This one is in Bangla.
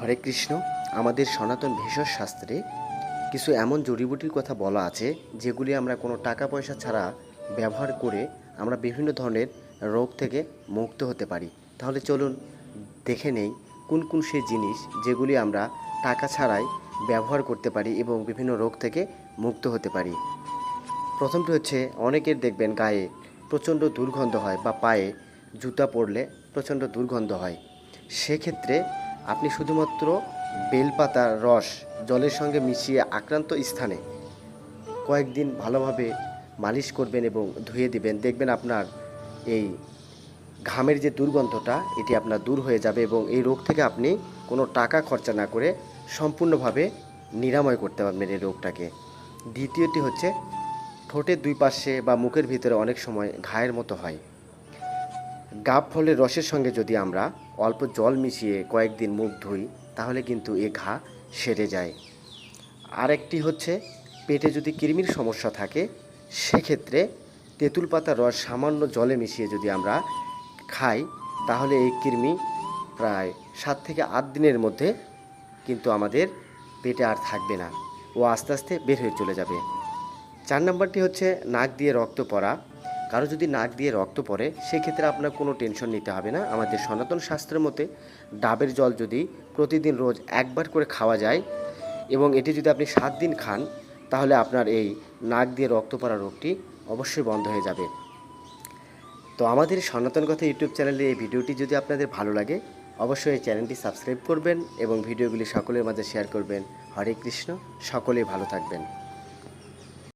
হরে কৃষ্ণ, আমাদের সনাতন ভেষজ শাস্ত্রে কিছু এমন জড়িবুটির কথা বলা আছে, যেগুলি আমরা কোনো টাকা পয়সা ছাড়া ব্যবহার করে আমরা বিভিন্ন ধরনের রোগ থেকে মুক্ত হতে পারি। তাহলে চলুন দেখে নেই কোন কোন সেই জিনিস যেগুলি আমরা টাকা ছাড়াই ব্যবহার করতে পারি এবং বিভিন্ন রোগ থেকে মুক্ত হতে পারি। প্রথমটি হচ্ছে, অনেকের দেখবেন গায়ে প্রচণ্ড দুর্গন্ধ হয় বা পায়ে জুতা পরলে প্রচণ্ড দুর্গন্ধ হয়। সেক্ষেত্রে আপনি শুধুমাত্র বেলপাতার রস জলের সঙ্গে মিশিয়ে আক্রান্ত স্থানে কয়েকদিন ভালোভাবে মালিশ করবেন এবং ধুয়ে দিবেন। দেখবেন আপনার এই ঘামের যে দুর্গন্ধটা, এটি আপনার দূর হয়ে যাবে এবং এই রোগ থেকে আপনি কোনো টাকা খরচা না করে সম্পূর্ণভাবে নিরাময় করতে পারবেন এই রোগটাকে। দ্বিতীয়টি হচ্ছে ঠোঁটের দুই পাশে বা মুখের ভিতরে অনেক সময় ঘায়ের মতো হয়। গাব ফলের রসের সঙ্গে যদি আমরা অল্প জল মিশিয়ে কয়েকদিন মুখ ধুই, তাহলে কিন্তু এ ঘা সেরে যায়। আরেকটি হচ্ছে, পেটে যদি কৃমির সমস্যা থাকে, সেক্ষেত্রে তেঁতুল পাতার রস সামান্য জলে মিশিয়ে যদি আমরা খাই, তাহলে এই কৃমি প্রায় সাত থেকে আট দিনের মধ্যে কিন্তু আমাদের পেটে আর থাকবে না ও আস্তে আস্তে বের হয়ে চলে যাবে। চার নম্বরটি হচ্ছে, নাক দিয়ে রক্ত পড়া। কারও যদি নাক দিয়ে রক্ত পড়ে, সেক্ষেত্রে আপনার কোনো টেনশন নিতে হবে না। আমাদের সনাতন শাস্ত্রের মতে ডাবের জল যদি প্রতিদিন রোজ একবার করে খাওয়া যায় এবং এটি যদি আপনি সাত দিন খান, তাহলে আপনার এই নাক দিয়ে রক্ত পড়া রোগটি অবশ্যই বন্ধ হয়ে যাবে। তো আমাদের সনাতন কথা ইউটিউব চ্যানেলে এই ভিডিওটি যদি আপনাদের ভালো লাগে, অবশ্যই এই চ্যানেলটি সাবস্ক্রাইব করবেন এবং ভিডিওগুলি সকলের মাঝে শেয়ার করবেন। হরে কৃষ্ণ সকলেই ভালো থাকবেন।